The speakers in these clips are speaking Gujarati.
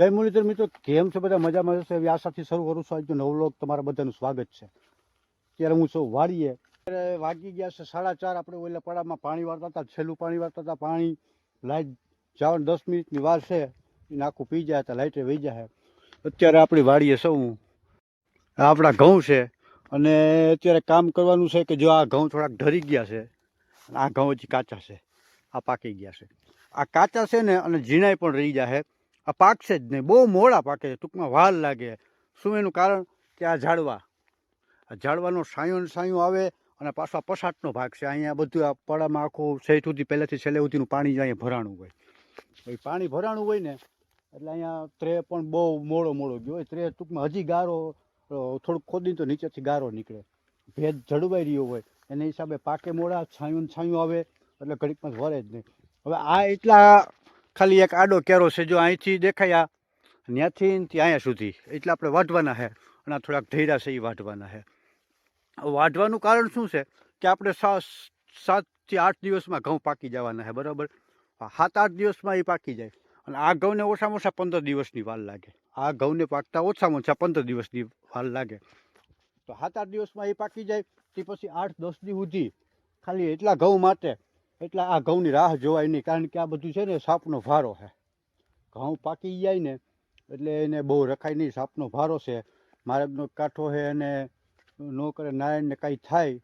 જય મુરલીધર મિત્રો, કેમ છો બધા? મજામાં હશે એવી આશાથી શરૂ કરું છું. આજનો નવો લોક તમારા બધાનું સ્વાગત છે. ત્યારે હું છું વાડીએ. ત્યારે વાગી ગયા છે સાડા ચાર. આપણે ઓલા પડામાં પાણી વાળતા હતા, છેલ્લું પાણી વાળતા હતા. પાણી લાઈટ જવાનું દસ મિનિટની વાર છે. એને આખું પી જાય હતા લાઇટે વહી જાય. અત્યારે આપણી વાડીએ સૌ આપણા ઘઉં છે. અને અત્યારે કામ કરવાનું છે કે જો આ ઘઉં થોડાક ઢરી ગયા છે આ ઘઉં હજી કાચા છે. આ પાકી ગયા છે. આ કાચા છે ને, અને ઝીણાઈ પણ રહી જાય આ પાકશે જ નહીં. બહુ મોડા પાકે છે. ટૂંકમાં વાલ લાગે. શું એનું કારણ? કે આ ઝાડવા. આ ઝાડવાનો સાયો સાયો આવે અને પાછો પસાટનો ભાગ છે. અહીંયા બધું આ પડામાં આખું સહેજ સુધી પહેલેથી છેલ્લે સુધીનું પાણી જ ભરાણું હોય. એ પાણી ભરાણું હોય ને, એટલે અહીંયા ત્રે પણ બહુ મોડો મોડો ગયો હોય. ત્રે ટૂંકમાં હજી ગારો થોડુંક ખોદી તો નીચેથી ગારો નીકળે. ભેજ જળવાઈ રહ્યો હોય. એને હિસાબે પાકે મોડા, છાંયું છાંયું આવે, એટલે ઘડીકમાં વરે જ નહીં. હવે આ એટલા ખાલી એક આડો કેરો છે જો અહીંથી દેખાયા ત્યાંથી ને ત્યાં અહીંયા સુધી. એટલે આપણે વાઢવાના છે અને આ થોડાક ધૈર્યા છે એ વાઢવાના છે વાઢવાનું કારણ શું છે? કે આપણે સાતથી આઠ દિવસમાં ઘઉં પાકી જવાના છે બરાબર? સાત આઠ દિવસમાં એ પાકી જાય. અને આ ઘઉંને ઓછામાં ઓછા પંદર દિવસની વાર લાગે. આ ઘઉંને પાકતા ઓછામાં ઓછા પંદર દિવસની વાર લાગે. તો સાત આઠ દિવસમાં એ પાકી જાય, તે પછી આઠ દસ દી સુધી ખાલી એટલા ઘઉં માટે એટલા આ ઘઉંની રાહ જોવાય નહીં, કારણ કે આ બધું છે ને સાપનો ભારો છે. ઘઉં પાકી જાય ને, એટલે એને બહુ રખાય નહીં, સાપનો ભારો છે. માર્ગનો કાંઠો છે અને ન કરે નારાયણને કાંઈ થાય.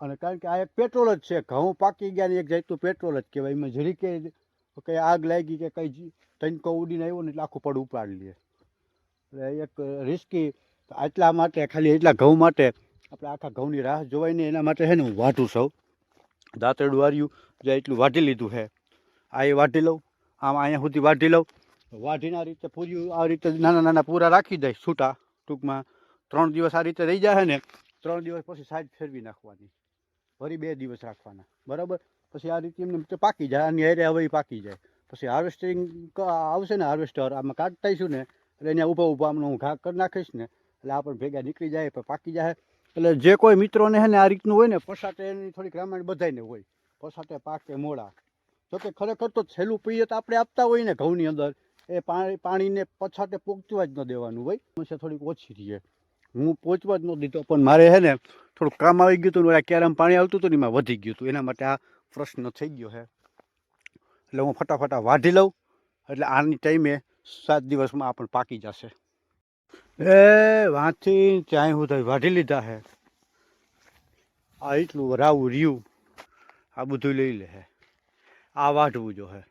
અને કારણ કે આ એક પેટ્રોલ જ છે, ઘઉં પાકી ગયા ને એક જાતનું પેટ્રોલ જ કહેવાય. એમાં જરી કે કંઈ આગ લાગી કે કંઈ તણકો ઉડીને આવ્યો ને એટલે આખું પડ ઉપાડી લે. એટલે એક રિસ્કી આટલા માટે, ખાલી એટલા ઘઉં માટે, આપણે આખા ઘઉંની રાહ જોવાય ને એના માટે છે ને હું વાટું સૌ દાંતરડું વાર્યું, જે એટલું વાઢી લીધું છે. આ એ વાઢી લઉં, આમ અહીંયા સુધી વાઢી લઉં. વાઢીને આ રીતે પૂર્યું, આ રીતે નાના નાના પૂરા રાખી દઈશ છૂટા, ટૂંકમાં ત્રણ દિવસ આ રીતે રહી જાય ને, ત્રણ દિવસ પછી સાઈડ ફેરવી નાખવાની. ફરી બે દિવસ રાખવાના, બરાબર? પછી આ રીતે એમને પાકી જાય, આની એરે હવે પાકી જાય. પછી હાર્વેસ્ટિંગ આવશે ને હાર્વેસ્ટર, આમાં કાઢતા ને, એટલે અહીંયા ઊભા ઊભા આમનો હું ઘા કરી નાખીશ ને, એટલે આપણને ભેગા નીકળી જાય પાકી જાય એટલે જે કોઈ મિત્રોને છે ને આ રીતનું હોય ને, પસાટે એની થોડીક રામાયણ બધાયને હોય. પસાટે પાકે, મોડા. જો કે ખરેખર તો છેલ્લું પિયત આપણે આપતા હોય ને ઘઉંની અંદર, એ પાણી પાણીને પછાટે પોગવા જ ન દેવાનું હોય. સમસ્યા થોડીક ઓછી રહીએ હું પહોંચવા જ ન દીધો, પણ મારે છે ને થોડુંક કામ આવી ગયું હતું ને ક્યારેમ પાણી આવતું હતું ને એમાં વધી ગયું હતું. એના માટે આ પ્રશ્ન થઈ ગયો છે એટલે હું ફટાફટ વાઢી લઉં. એટલે આની ટાઈમે સાત દિવસમાં આ પણ પાકી જશે. એ, વાંચી ત્યાં હું વાઢી લીધા હે. આ એટલું વરાવું રહ્યું. આ બધું લઈ લે હે. આ વાઢવું જો હે.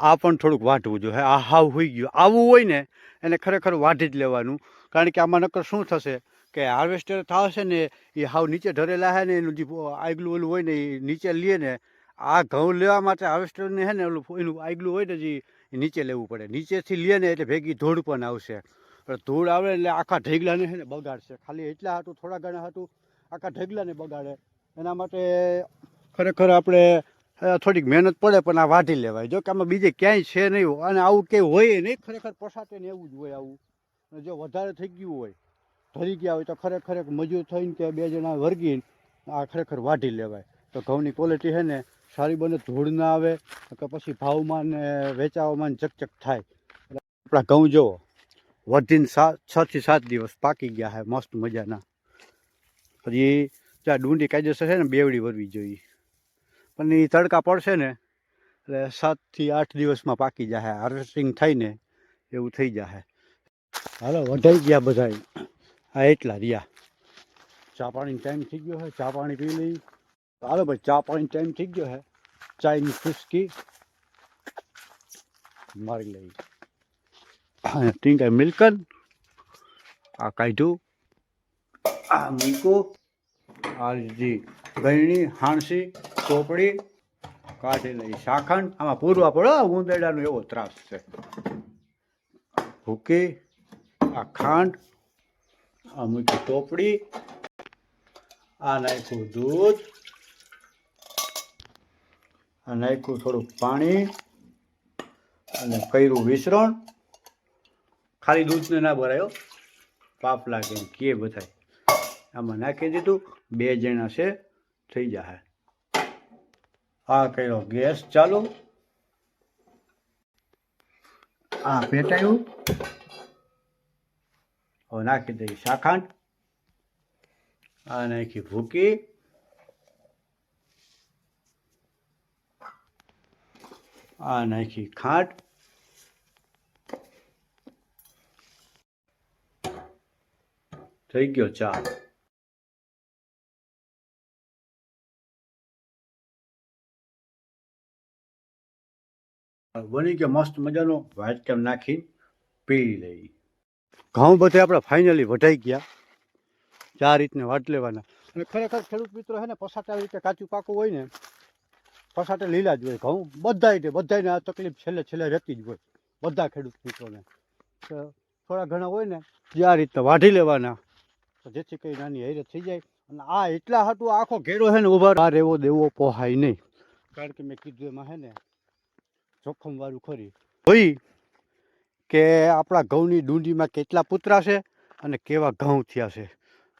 આ પણ થોડુંક વાઢવું જો હે. આ હાવ હોઈ ગયું. આવું હોય ને, એને ખરેખર વાઢી જ લેવાનું. કારણ કે આમાં નક્કર શું થશે કે હાર્વેસ્ટર થશે ને, એ હાવ નીચે ઢરેલા હે ને, એનું જે આગલું ઓલું હોય ને, એ નીચે લે ને, આ ઘઉં લેવા માટે હાર્વેસ્ટરને હે ને, ઓલું એનું આગલું હોય ને જે નીચે લેવું પડે. નીચેથી લે ને એટલે ભેગી ધૂળ પણ આવશે. ધૂળ આવે એટલે આખા ઢેગલાને છે ને બગાડશે. ખાલી એટલા હાટું, થોડા ઘણા હાટું આખા ઢેગલાને બગાડે. એના માટે ખરેખર આપણે થોડીક મહેનત પડે પણ આ વાઢી લેવાય. જો કે આમાં બીજે ક્યાંય છે નહીં અને આવું કંઈ હોય નહીં, ખરેખર પસાટે ને એવું જ હોય આવું. જો વધારે થઈ ગયું હોય ધરી ગયા હોય તો ખરેખર એક મજૂર થઈને કે બે જણા વર્ગીને આ ખરેખર વાઢી લેવાય. તો ઘઉંની ક્વોલિટી છે ને સારી બને, ધૂળ ના આવે, કે પછી ભાવમાં ને વેચાવામાં ચકચક થાય. એટલે આપણા ઘઉં જુઓ વધીને સાત છ થી સાત દિવસ પાકી ગયા છે મસ્ત મજાના. પછી ત્યાં ડુંડી કાયદેસર છે ને, બેવડી વરવી જોઈએ. પણ એ તડકા પડશે ને, એટલે સાતથી આઠ દિવસમાં પાકી જાય હાર્વેસ્ટિંગ થાય ને એવું થઈ જાય હાલો વધાઈ ગયા બધા આ એટલા રહ્યા. ચા પાણીનો ટાઈમ થઈ ગયો છે ચા પાણી પી લઈ. હાલો ભાઈ ચા પાણી ટાઈમ થઈ ગયો હે ચાયની ખુશકી મારી લઈ અને ટીંકા મિલ્કન આ કાઢ્યું આ મૂકો આ જી ગયણી હાણસી ચોપડી કાઢી લઈ શાખંડ આમાં પૂરવા પડો ઉંદરડાનો એવો ત્રાસ છે ભૂકી આ ખાંડ આ મૂકી ચોપડી આ નાખ્યું દૂધ નાખ્યું થોડુંક પાણી અને કર્યું મિશ્રણ ખાલી દૂધને ના ભરાયો પાપ લાગે એમ કે બધાય. આમાં નાખી દીધું. બે જણા છે, થઈ જશે આ કર્યો ગેસ ચાલુ. આ પેટાયું. હવે નાખી દઈ શાખાંડ આ નાખી ભૂકી. આ નાખી ખાંડ. થઈ ગયો ચા બની ગયો મસ્ત મજાનો વ્હાઈટ કેમ નાખી પી લઈ. ઘઉં બધે આપણે ફાઇનલી વઢાઈ ગયા. ચાર રીતને વાટ લેવાના. અને ખરેખર ખેડૂત મિત્રો છે ને પસાટ આવી રીતે કાચું પાકું હોય ને પસાટે લીલા જ હોય. ઘઉં બધાય બધાને આ તકલીફ છેલ્લે છેલ્લે રહેતી જ હોય. બધા ખેડૂત મિત્રોને. તો થોડા ઘણા હોય ને, જે આ રીતના વાઢી લેવાના. તો જેથી કંઈ નાની હેરત થઈ જાય. અને આ એટલા હાટું આખો ઘેરો છે ને ઊભા આ રેવો દેવો પોહાય નહીં. કારણ કે મેં કીધું એમાં છે ને, જોખમવાળું ખરી. હોય કે આપણા ઘઉંની ડુંડીમાં કેટલા પુતરા છે અને કેવા ઘઉં થયા છે.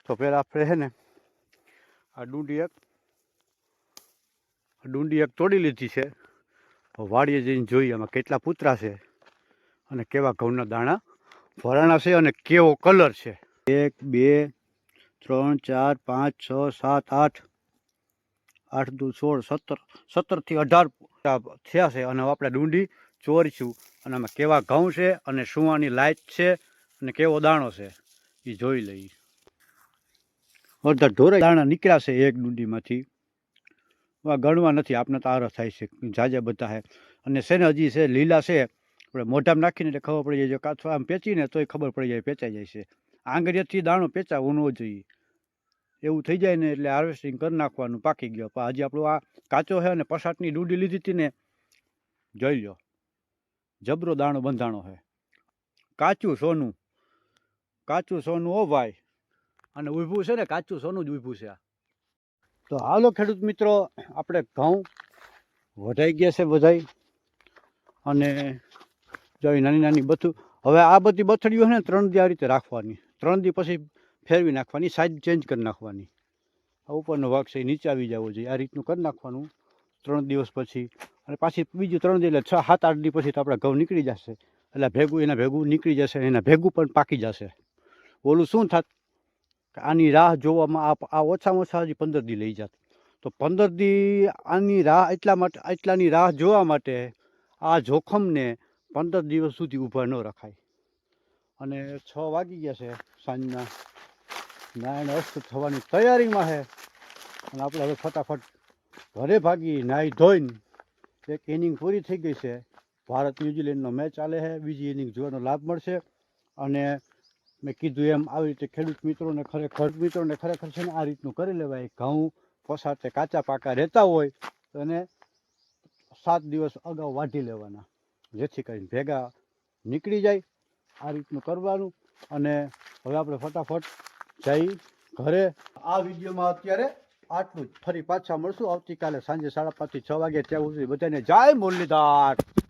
તો પહેલાં આપણે છે ને, આ ડુંડી એક ડુંડી એક તોડી લીધી છે. વાડીએ જઈને જોઈએ એમાં કેટલા પુતરા છે અને કેવા ઘઉંના દાણા ભરાણા છે અને કેવો કલર છે. એક, બે, ત્રણ, ચાર, પાંચ, છ, સાત, આઠ આઠ, દુ, સોળ, સત્તર સત્તરથી અઢાર થયા છે અને આપણે ડુંડી ચોરીશું અને આમાં કેવા ઘઉં છે અને સુવાની લાઈટ છે અને કેવો દાણો છે એ જોઈ લઈએ. અડધા ઢોરે દાણા નીકળ્યા છે એક ડુંડીમાંથી. ગણવા નથી, આપને તો આરસ થાય છે, જાજે બધા છે અને છે ને હજી છે, લીલા છે, આપણે મોઢામાં નાખીને એટલે ખબર પડી જાય કાચો આમ પેચીને તોય ખબર પડી જાય, પેચાઈ જાય છે. આંગળીએથી દાણો પેચાવવો ન જોઈએ. એવું થઈ જાય ને એટલે હાર્વેસ્ટિંગ કરી નાખવાનું, પાકી ગયો. પણ હજી આપણું આ કાચો છે અને પસાટની ડૂડી લીધી હતી ને, જોઈ લો. જબરો દાણો બંધાણો છે કાચું સોનું. કાચું સોનું ઓ ભાઈ અને ઊભું છે ને, કાચું સોનું જ ઊભું છે આ. તો હાલો ખેડૂત મિત્રો, આપણે ઘઉં વધાઈ ગયા છે બધાય. અને જો નાની નાની બથું હવે આ બધી બથડીઓ છે ને ત્રણ દી આ રીતે રાખવાની. ત્રણ દી પછી ફેરવી નાખવાની, સાઈઝ ચેન્જ કરી નાખવાની. આ ઉપરનો ભાગ છે એ નીચે આવી જવો જોઈએ. આ રીતનું કરી નાખવાનું ત્રણ દિવસ પછી. અને પાછી બીજું ત્રણ દી એટલે છ, સાત, આઠ દી પછી તો આપણે ઘઉં નીકળી જશે. એટલે ભેગું, એના ભેગું નીકળી જશે, એના ભેગું પણ પાકી જશે. ઓલું શું થાત? આની રાહ જોવામાં આ આ ઓછામાં ઓછા હજી પંદર દી લઈ જાત. તો પંદર દી આની રાહ એટલા માટે એટલાની રાહ જોવા માટે આ જોખમને પંદર દિવસ સુધી ઊભા ન રખાય. અને છ વાગી ગયા છે સાંજના. નારાયણ અસ્ત થવાની તૈયારીમાં છે. અને આપણે હવે ફટાફટ ઘરે ભાગી નાહી ધોઈને એક ઇનિંગ પૂરી થઈ ગઈ છે. ભારત ન્યૂઝીલેન્ડનો મેચ ચાલે છે. બીજી ઇનિંગ જોવાનો લાભ મળશે. અને મેં કીધું એમ, આવી રીતે ખેડૂત મિત્રોને ખરેખર મિત્રોને ખરેખર છે ને આ રીતનું કરી લેવાય. ઘઉં પસાતે કાચા પાકા રહેતા હોય એને સાત દિવસ અગાઉ વાઢી લેવાના. જેથી કરીને ભેગા નીકળી જાય. આ રીતનું કરવાનું. અને હવે આપણે ફટાફટ જઈ ઘરે આ વિડીયોમાં અત્યારે આટલું જ. ફરી પાછા મળશું. આવતીકાલે સાંજે સાડા પાંચથી છ વાગે ત્યાં સુધી બધાને જય મુરલીધર.